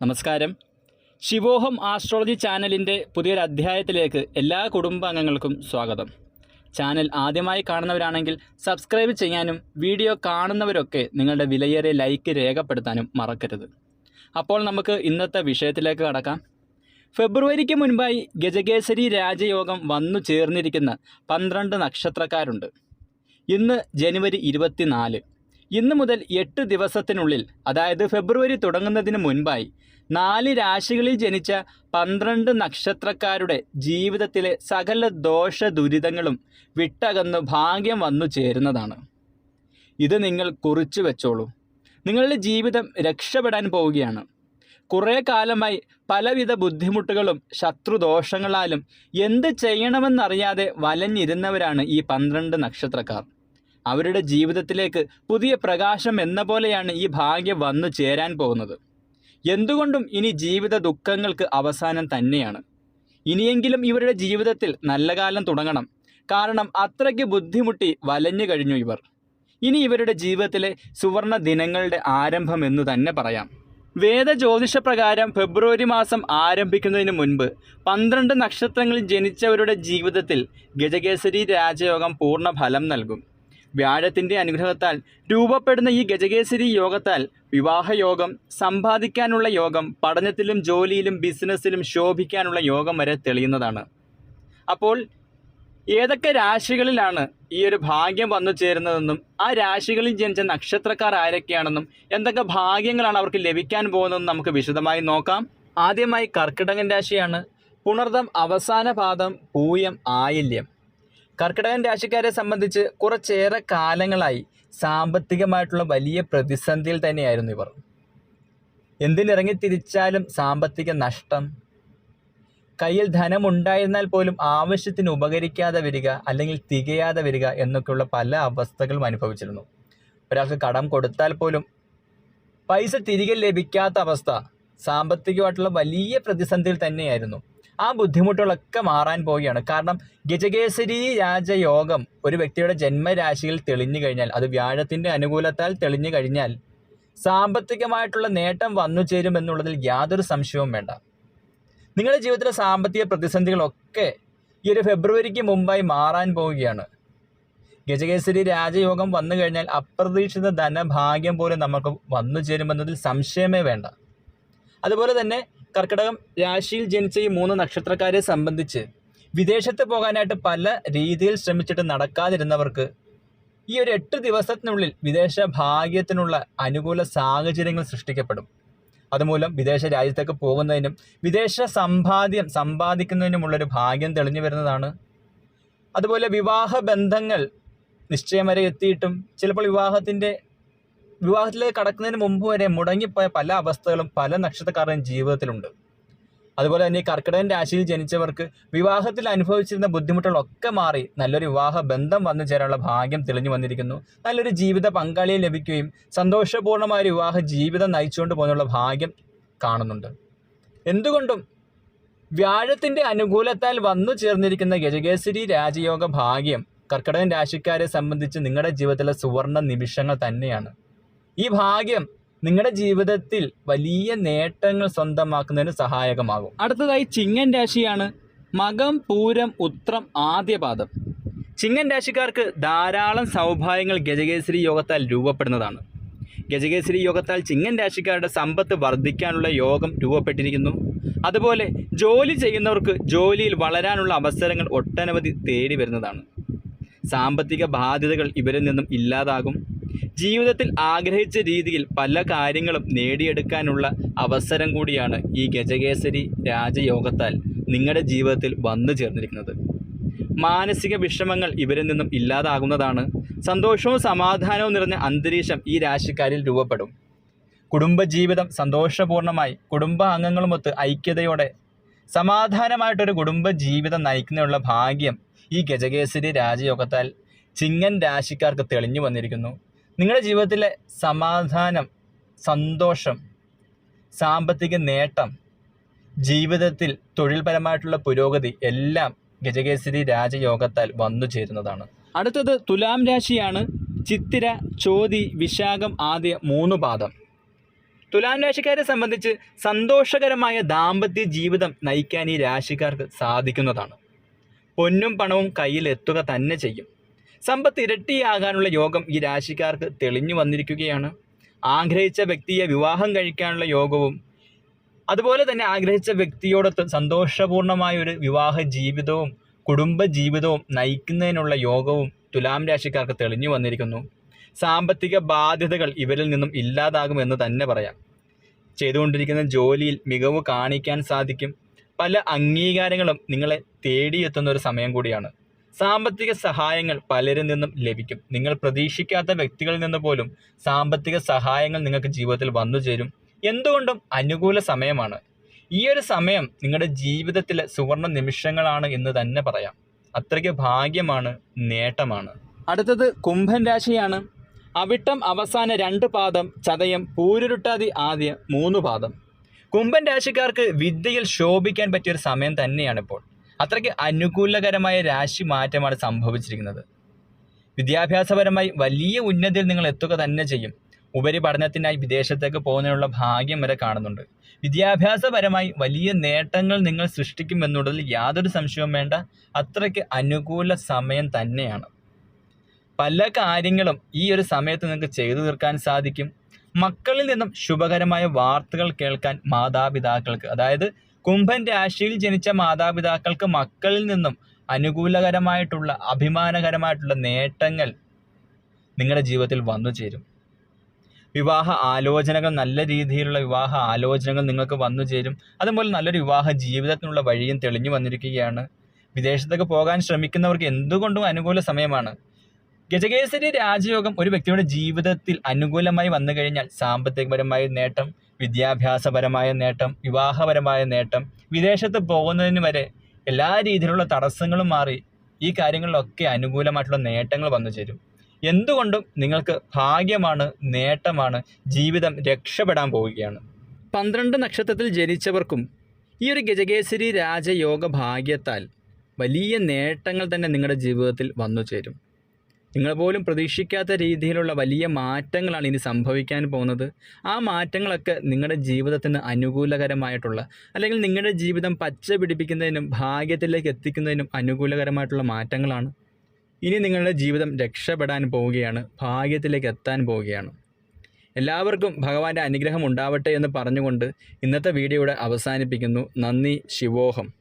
നമസ്കാരം. ശിവോഹം ആസ്ട്രോളജി ചാനലിന്റെ പുതിയൊരു അധ്യായത്തിലേക്ക് എല്ലാ കുടുംബാംഗങ്ങൾക്കും സ്വാഗതം. ചാനൽ ആദ്യമായി കാണുന്നവരാണെങ്കിൽ സബ്സ്ക്രൈബ് ചെയ്യാനും വീഡിയോ കാണുന്നവരൊക്കെ നിങ്ങളുടെ വിലയേറിയ ലൈക്ക് രേഖപ്പെടുത്താനും മറക്കരുത്. അപ്പോൾ നമുക്ക് ഇന്നത്തെ വിഷയത്തിലേക്ക് കടക്കാം. ഫെബ്രുവരിക്ക് മുൻപായി ഗജകേസരി രാജയോഗം വന്നു ചേർന്നിരിക്കുന്ന പന്ത്രണ്ട് നക്ഷത്രക്കാരുണ്ട്. ഇന്ന് ജനുവരി ഇരുപത്തിനാല്. ഇന്ന് മുതൽ എട്ട് ദിവസത്തിനുള്ളിൽ അതായത് ഫെബ്രുവരി തുടങ്ങുന്നതിന് മുൻപായി നാല് രാശികളിൽ ജനിച്ച പന്ത്രണ്ട് നക്ഷത്രക്കാരുടെ ജീവിതത്തിലെ സകല ദോഷ ദുരിതങ്ങളും വിട്ടകന്ന് ഭാഗ്യം വന്നു ചേരുന്നതാണ്. ഇത് നിങ്ങൾ കുറിച്ചു വെച്ചോളൂ. നിങ്ങളുടെ ജീവിതം രക്ഷപ്പെടാൻ പോവുകയാണ്. കുറേ കാലമായി പലവിധ ബുദ്ധിമുട്ടുകളും ശത്രുദോഷങ്ങളാലും എന്ത് ചെയ്യണമെന്നറിയാതെ വലഞ്ഞിരുന്നവരാണ് ഈ പന്ത്രണ്ട് നക്ഷത്രക്കാർ. അവരുടെ ജീവിതത്തിലേക്ക് പുതിയ പ്രകാശം എന്ന പോലെയാണ് ഈ ഭാഗ്യം വന്നു ചേരാൻ പോകുന്നത്. എന്തുകൊണ്ടും ഇനി ജീവിത ദുഃഖങ്ങൾക്ക് അവസാനം തന്നെയാണ്. ഇനിയെങ്കിലും ഇവരുടെ ജീവിതത്തിൽ നല്ല കാലം തുടങ്ങണം. കാരണം അത്രയ്ക്ക് ബുദ്ധിമുട്ടി വലഞ്ഞു കഴിഞ്ഞു ഇവർ. ഇനി ഇവരുടെ ജീവിതത്തിലെ സുവർണ ദിനങ്ങളുടെ ആരംഭം എന്ന് തന്നെ പറയാം. വേദ ജ്യോതിഷപ്രകാരം ഫെബ്രുവരി മാസം ആരംഭിക്കുന്നതിന് മുൻപ് പന്ത്രണ്ട് നക്ഷത്രങ്ങളിൽ ജനിച്ചവരുടെ ജീവിതത്തിൽ ഗജകേസരി രാജയോഗം പൂർണ ഫലം നൽകും. വ്യാഴത്തിന്റെ അനുഗ്രഹത്താൽ രൂപപ്പെടുന്ന ഈ ഗജകേസരി യോഗത്താൽ വിവാഹയോഗം സമ്പാദിക്കാനുള്ള യോഗം പഠനത്തിലും ജോലിയിലും ബിസിനസ്സിലും ശോഭിക്കാനുള്ള യോഗം വരെ തെളിയുന്നതാണ്. അപ്പോൾ ഏതൊക്കെ രാശികളിലാണ് ഈ ഒരു ഭാഗ്യം വന്നു ചേരുന്നതെന്നും ആ രാശികളിൽ ജനിച്ച നക്ഷത്രക്കാർ ആരൊക്കെയാണെന്നും എന്തൊക്കെ ഭാഗ്യങ്ങളാണ് അവർക്ക് ലഭിക്കാൻ പോകുന്നതെന്നും നമുക്ക് വിശദമായി നോക്കാം. ആദ്യമായി കർക്കിടകൻ രാശിയാണ്. പുണർദം അവസാന പാദം പൂയം ആയില്യം. കർക്കിടകൻ രാശിക്കാരെ സംബന്ധിച്ച് കുറച്ചേറെ കാലങ്ങളായി സാമ്പത്തികമായിട്ടുള്ള വലിയ പ്രതിസന്ധിയിൽ തന്നെയായിരുന്നു ഇവർ. എന്തിനിറങ്ങി തിരിച്ചാലും സാമ്പത്തിക നഷ്ടം. കയ്യിൽ ധനമുണ്ടായിരുന്നാൽ പോലും ആവശ്യത്തിന് ഉപകരിക്കാതെ വരിക അല്ലെങ്കിൽ തികയാതെ വരിക എന്നൊക്കെയുള്ള പല അവസ്ഥകളും അനുഭവിച്ചിരുന്നു. ഒരാൾക്ക് കടം കൊടുത്താൽ പോലും പൈസ തിരികെ ലഭിക്കാത്ത അവസ്ഥ സാമ്പത്തികമായിട്ടുള്ള വലിയ പ്രതിസന്ധിയിൽ തന്നെയായിരുന്നു. ആ ബുദ്ധിമുട്ടുകളൊക്കെ മാറാൻ പോവുകയാണ്. കാരണം ഗജകേസരി രാജയോഗം ഒരു വ്യക്തിയുടെ ജന്മരാശിയിൽ തെളിഞ്ഞു കഴിഞ്ഞാൽ അത് വ്യാഴത്തിന്റെ അനുകൂലത്താൽ തെളിഞ്ഞു കഴിഞ്ഞാൽ സാമ്പത്തികമായിട്ടുള്ള നേട്ടം വന്നു ചേരും എന്നുള്ളതിൽ യാതൊരു സംശയവും വേണ്ട. നിങ്ങളുടെ ജീവിതത്തിലെ സാമ്പത്തിക പ്രതിസന്ധികളൊക്കെ ഈ ഒരു ഫെബ്രുവരിക്ക് മുമ്പായി മാറാൻ പോവുകയാണ്. ഗജകേസരി രാജയോഗം വന്നു കഴിഞ്ഞാൽ അപ്രതീക്ഷിത ധനഭാഗ്യം പോലും നമുക്ക് വന്നു ചേരുമെന്നതിൽ സംശയമേ വേണ്ട. അതുപോലെ തന്നെ കർക്കിടകം രാശിയിൽ ജനിച്ച ഈ മൂന്ന് നക്ഷത്രക്കാരെ സംബന്ധിച്ച് വിദേശത്ത് പോകാനായിട്ട് പല രീതിയിൽ ശ്രമിച്ചിട്ട് നടക്കാതിരുന്നവർക്ക് ഈ ഒരു എട്ട് ദിവസത്തിനുള്ളിൽ വിദേശ ഭാഗ്യത്തിനുള്ള അനുകൂല സാഹചര്യങ്ങൾ സൃഷ്ടിക്കപ്പെടും. അതുമൂലം വിദേശ രാജ്യത്തേക്ക് പോകുന്നതിനും വിദേശ സമ്പാദ്യം സമ്പാദിക്കുന്നതിനുമുള്ളൊരു ഭാഗ്യം തെളിഞ്ഞു വരുന്നതാണ്. അതുപോലെ വിവാഹ ബന്ധങ്ങൾ നിശ്ചയം വരെ എത്തിയിട്ടും ചിലപ്പോൾ വിവാഹത്തിന്റെ വിവാഹത്തിലേക്ക് കടക്കുന്നതിന് മുമ്പ് വരെ മുടങ്ങിപ്പോയ പല അവസ്ഥകളും പല നക്ഷത്രക്കാരുടെയും ജീവിതത്തിലുണ്ട്. അതുപോലെ തന്നെ കർക്കിടകൻ രാശിയിൽ ജനിച്ചവർക്ക് വിവാഹത്തിൽ അനുഭവിച്ചിരുന്ന ബുദ്ധിമുട്ടുകളൊക്കെ മാറി നല്ലൊരു വിവാഹ ബന്ധം വന്നു ചേരാനുള്ള ഭാഗ്യം തെളിഞ്ഞു വന്നിരിക്കുന്നു. നല്ലൊരു ജീവിത പങ്കാളിയെ ലഭിക്കുകയും സന്തോഷപൂർണമായ വിവാഹ ജീവിതം നയിച്ചുകൊണ്ട് പോകുന്നുള്ള ഭാഗ്യം കാണുന്നുണ്ട്. എന്തുകൊണ്ടും വ്യാഴത്തിന്റെ അനുകൂലത്താൽ വന്നു ചേർന്നിരിക്കുന്ന ഗജകേസരി രാജയോഗ ഭാഗ്യം കർക്കിടകൻ രാശിക്കാരെ സംബന്ധിച്ച് നിങ്ങളുടെ ജീവിതത്തിലെ സുവർണ നിമിഷങ്ങൾ തന്നെയാണ്. ഈ ഭാഗ്യം നിങ്ങളുടെ ജീവിതത്തിൽ വലിയ നേട്ടങ്ങൾ സ്വന്തമാക്കുന്നതിന് സഹായകമാകും. അടുത്തതായി ചിങ്ങൻ രാശിയാണ് മകം പൂരം ഉത്രം ആദ്യപാദം. ചിങ്ങൻ രാശിക്കാർക്ക് ധാരാളം സൗഭാഗ്യങ്ങൾ ഗജകേസരി യോഗത്താൽ രൂപപ്പെടുന്നതാണ്. ഗജകേസരി യോഗത്താൽ ചിങ്ങൻ രാശിക്കാരുടെ സമ്പത്ത് വർദ്ധിക്കാനുള്ള യോഗം രൂപപ്പെട്ടിരിക്കുന്നു. അതുപോലെ ജോലി ചെയ്യുന്നവർക്ക് ജോലിയിൽ വളരാനുള്ള അവസരങ്ങൾ ഒട്ടനവധി തേടി വരുന്നതാണ്. സാമ്പത്തിക ബാധ്യതകൾ ഇവരിൽ നിന്നും ഇല്ലാതാകും. ജീവിതത്തിൽ ആഗ്രഹിച്ച രീതിയിൽ പല കാര്യങ്ങളും നേടിയെടുക്കാനുള്ള അവസരം കൂടിയാണ് ഈ ഗജകേസരി രാജയോഗത്താൽ നിങ്ങളുടെ ജീവിതത്തിൽ വന്നു ചേർന്നിരിക്കുന്നത്. മാനസിക വിഷമങ്ങൾ ഇവരിൽ നിന്നും ഇല്ലാതാകുന്നതാണ്. സന്തോഷവും സമാധാനവും നിറഞ്ഞ അന്തരീക്ഷം ഈ രാശിക്കാരിൽ രൂപപ്പെടും. കുടുംബജീവിതം സന്തോഷപൂർണമായി കുടുംബ അംഗങ്ങളുമൊത്ത് ഐക്യതയോടെ സമാധാനമായിട്ടൊരു കുടുംബ ജീവിതം നയിക്കുന്നതിനുള്ള ഭാഗ്യം ഈ ഗജകേസരി രാജയോഗത്താൽ ചിങ്ങൻ രാശിക്കാർക്ക് തെളിഞ്ഞു വന്നിരിക്കുന്നു. നിങ്ങളുടെ ജീവിതത്തിലെ സമാധാനം സന്തോഷം സാമ്പത്തിക നേട്ടം ജീവിതത്തിൽ തൊഴിൽപരമായിട്ടുള്ള പുരോഗതി എല്ലാം ഗജകേസരി രാജയോഗത്താൽ വന്നു ചേരുന്നതാണ്. അടുത്തത് തുലാം രാശിയാണ് ചിത്തിര ചോതി വിശാഖം ആദ്യ മൂന്ന് പാദം. തുലാം രാശിക്കാരെ സംബന്ധിച്ച് സന്തോഷകരമായ ദാമ്പത്യ ജീവിതം നയിക്കാൻ ഈ രാശിക്കാർക്ക് സാധിക്കുന്നതാണ്. പൊന്നും പണവും കയ്യിലെത്തുക തന്നെ ചെയ്യും. സമ്പത്ത് ഇരട്ടിയാകാനുള്ള യോഗം ഈ രാശിക്കാർക്ക് തെളിഞ്ഞു വന്നിരിക്കുകയാണ്. ആഗ്രഹിച്ച വ്യക്തിയെ വിവാഹം കഴിക്കാനുള്ള യോഗവും അതുപോലെ തന്നെ ആഗ്രഹിച്ച വ്യക്തിയോടൊത്ത് സന്തോഷപൂർണമായ ഒരു വിവാഹ ജീവിതവും കുടുംബ ജീവിതവും നയിക്കുന്നതിനുള്ള യോഗവും തുലാം രാശിക്കാർക്ക് തെളിഞ്ഞു വന്നിരിക്കുന്നു. സാമ്പത്തിക ബാധ്യതകൾ ഇവരിൽ നിന്നും ഇല്ലാതാകുമെന്ന് തന്നെ പറയാം. ചെയ്തുകൊണ്ടിരിക്കുന്ന ജോലിയിൽ മികവ് കാണിക്കാൻ സാധിക്കും. പല അംഗീകാരങ്ങളും നിങ്ങളെ തേടിയെത്തുന്ന ഒരു സമയം കൂടിയാണ്. സാമ്പത്തിക സഹായങ്ങൾ പലരിൽ നിന്നും ലഭിക്കും. നിങ്ങൾ പ്രതീക്ഷിക്കാത്ത വ്യക്തികളിൽ നിന്ന് പോലും സാമ്പത്തിക സഹായങ്ങൾ നിങ്ങൾക്ക് ജീവിതത്തിൽ വന്നു ചേരും. എന്തുകൊണ്ടും അനുകൂല സമയമാണ്. ഈ ഒരു സമയം നിങ്ങളുടെ ജീവിതത്തിലെ സുവർണ നിമിഷങ്ങളാണ് എന്ന് തന്നെ പറയാം. അത്രയ്ക്ക് ഭാഗ്യമാണ് നേട്ടമാണ്. അടുത്തത് കുംഭൻ രാശിയാണ്. അവിട്ടം അവസാന രണ്ട് പാദം ചതയം പൂരുരുട്ടാതി ആദ്യ മൂന്ന് പാദം. കുംഭൻ രാശിക്കാർക്ക് വിദ്യയിൽ ശോഭിക്കാൻ പറ്റിയൊരു സമയം തന്നെയാണ് ഇപ്പോൾ. അത്രയ്ക്ക് അനുകൂലകരമായ രാശി മാറ്റമാണ് സംഭവിച്ചിരിക്കുന്നത്. വിദ്യാഭ്യാസപരമായി വലിയ ഉന്നതിയിൽ നിങ്ങൾ എത്തുക തന്നെ ചെയ്യും. ഉപരിപഠനത്തിനായി വിദേശത്തേക്ക് പോകുന്നതിനുള്ള ഭാഗ്യം വരെ കാണുന്നുണ്ട്. വിദ്യാഭ്യാസപരമായി വലിയ നേട്ടങ്ങൾ നിങ്ങൾ സൃഷ്ടിക്കുമെന്നുള്ളതിൽ യാതൊരു സംശയവും വേണ്ട. അത്രയ്ക്ക് അനുകൂല സമയം തന്നെയാണ്. പല കാര്യങ്ങളും ഈ ഒരു സമയത്ത് നിങ്ങൾക്ക് ചെയ്തു തീർക്കാൻ സാധിക്കും. മക്കളിൽ നിന്നും ശുഭകരമായ വാർത്തകൾ കേൾക്കാൻ മാതാപിതാക്കൾക്ക് അതായത് കുംഭൻ രാശിയിൽ ജനിച്ച മാതാപിതാക്കൾക്ക് മക്കളിൽ നിന്നും അനുകൂലകരമായിട്ടുള്ള അഭിമാനകരമായിട്ടുള്ള നേട്ടങ്ങൾ നിങ്ങളുടെ ജീവിതത്തിൽ വന്നു ചേരും. വിവാഹ ആലോചനകൾ നല്ല രീതിയിലുള്ള വിവാഹ ആലോചനകൾ നിങ്ങൾക്ക് വന്നു ചേരും. അതുപോലെ നല്ലൊരു വിവാഹ ജീവിതത്തിനുള്ള വഴിയും തെളിഞ്ഞു വന്നിരിക്കുകയാണ്. വിദേശത്തേക്ക് പോകാൻ ശ്രമിക്കുന്നവർക്ക് എന്തുകൊണ്ടും അനുകൂല സമയമാണ്. ഗജകേസരി രാജയോഗം ഒരു വ്യക്തിയുടെ ജീവിതത്തിൽ അനുകൂലമായി വന്നു കഴിഞ്ഞാൽ സാമ്പത്തികപരമായ നേട്ടം വിദ്യാഭ്യാസപരമായ നേട്ടം വിവാഹപരമായ നേട്ടം വിദേശത്ത് പോകുന്നതിന് വരെ എല്ലാ രീതിയിലുള്ള തടസ്സങ്ങളും മാറി ഈ കാര്യങ്ങളിലൊക്കെ അനുകൂലമായിട്ടുള്ള നേട്ടങ്ങൾ വന്നു ചേരും. എന്തുകൊണ്ടും നിങ്ങൾക്ക് ഭാഗ്യമാണ് നേട്ടമാണ് ജീവിതം രക്ഷപ്പെടാൻ പോവുകയാണ്. പന്ത്രണ്ട് നക്ഷത്രത്തിൽ ജനിച്ചവർക്കും ഈ ഒരു ഗജകേസരി രാജയോഗ ഭാഗ്യത്താൽ വലിയ നേട്ടങ്ങൾ തന്നെ നിങ്ങളുടെ ജീവിതത്തിൽ വന്നു ചേരും. നിങ്ങൾ പോലും പ്രതീക്ഷിക്കാത്ത രീതിയിലുള്ള വലിയ മാറ്റങ്ങളാണ് ഇനി സംഭവിക്കാൻ പോകുന്നത്. ആ മാറ്റങ്ങളൊക്കെ നിങ്ങളുടെ ജീവിതത്തിന് അനുകൂലകരമായിട്ടുള്ള അല്ലെങ്കിൽ നിങ്ങളുടെ ജീവിതം പച്ച പിടിപ്പിക്കുന്നതിനും ഭാഗ്യത്തിലേക്ക് എത്തിക്കുന്നതിനും അനുകൂലകരമായിട്ടുള്ള മാറ്റങ്ങളാണ്. ഇനി നിങ്ങളുടെ ജീവിതം രക്ഷപ്പെടാൻ പോവുകയാണ് ഭാഗ്യത്തിലേക്ക് എത്താൻ പോവുകയാണ്. എല്ലാവർക്കും ഭഗവാന്റെ അനുഗ്രഹം ഉണ്ടാവട്ടെ എന്ന് പറഞ്ഞുകൊണ്ട് ഇന്നത്തെ വീഡിയോയുടെ അവസാനിപ്പിക്കുന്നു. നന്ദി ശിവോഹം.